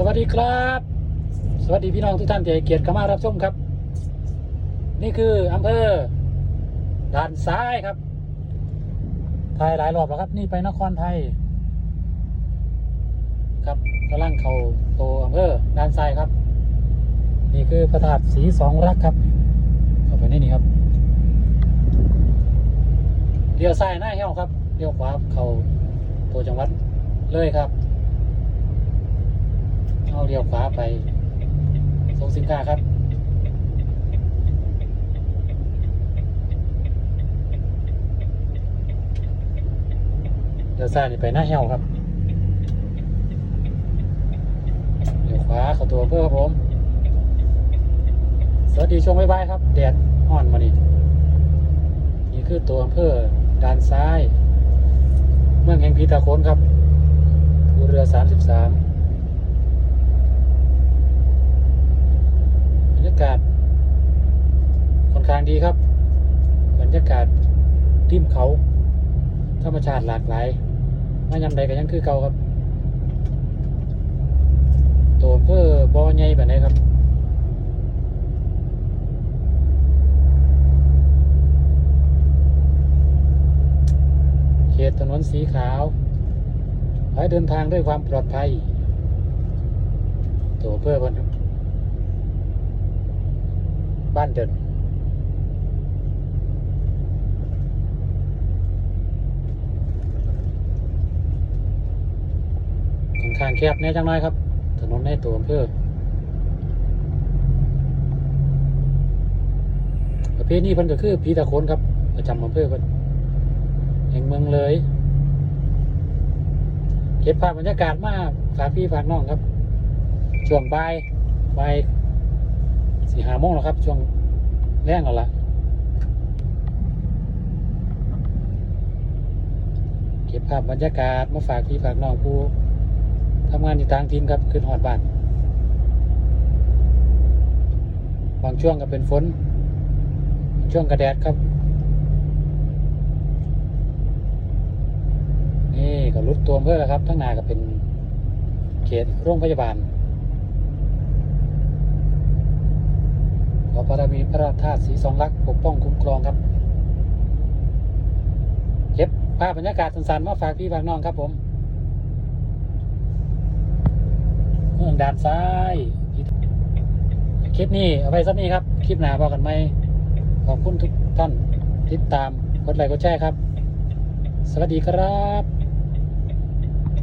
สวัสดีครับ สวัสดีพี่น้องทุกท่านที่ให้เกียรติเข้ามารับชมครับ นี่คืออำเภอด่านซ้ายครับไทยหลายรอบแล้วครับ นี่ไปนครไทย ครับกำลังเข้าตัวอำเภอด่านซ้ายครับ นี่คือพระธาตุสีสองรักครับเข้าไปในนี่ครับเลี้ยวซ้ายหน้าเหี้ยวครับเลี้ยวขวาเข้าตัวจังหวัดเลยครับ เอาเลี้ยวขวาไปส่งสินค้าครับเลี้ยวซ้ายนี่ไปหน้าเหี่ยวครับเลี้ยวขวาเข้าตัวเพื่อครับผม สวัสดีช่วงบ๊ายบายครับ แดดอ่อนมานี่นี่คือตัวอำเภอด้านซ้าย เมืองแห่งพีตาโคนครับ เรือ 33 บรรยากาศค่อนข้างดีครับ บรรยากาศริมเขา ธรรมชาติหลากหลายมายำใดก็ยังคือเก่าครับ ตัวอำเภอบอใหญ่แบบไหนครับเขตถนนสีขาวขอให้เดินทางด้วยความปลอดภัย ตัวเพื่อเพิ่นบ้านเดิน ค่อนข้างแคบแน่จังน้อยครับ ถนนในตัวอำเภอประเภทนี้เพิ่นก็คือผีตะโคนครับ ประจำอำเภอเพิ่นแห่งเมืองเลย เก็บภาพบรรยากาศมาฝากพี่ฝากน้องครับ ช่วงบ่ายบ่ายสี่ห้าโมงแล้วครับ ช่วงแรงแล้วล่ะเก็บภาพบรรยากาศมาฝากพี่ฝากน้องผู้ งานอยู่ต่างถิ่นครับขึ้นหอดบ้านบางช่วงก็เป็นฝน ช่วงก็แดดครับ นี่ก็รุดตัวเพื่อแล้วครับทั้งนาก็เป็นเขตโรงพยาบาลขอพระมีพระธาตุสีสองลักษ์ปกป้องคุ้มครองครับเก็บภาพบรรยากาศสันๆมาฝากพี่ฝากน้องครับผม เมือง ด้านซ้าย คลิปนี้เอาไปสักนี้ครับ คลิปหน้าพอกกันไหมขอบคุณทุกท่านติดตามกดไลค์กดแชร์ครับ สวัสดีครับ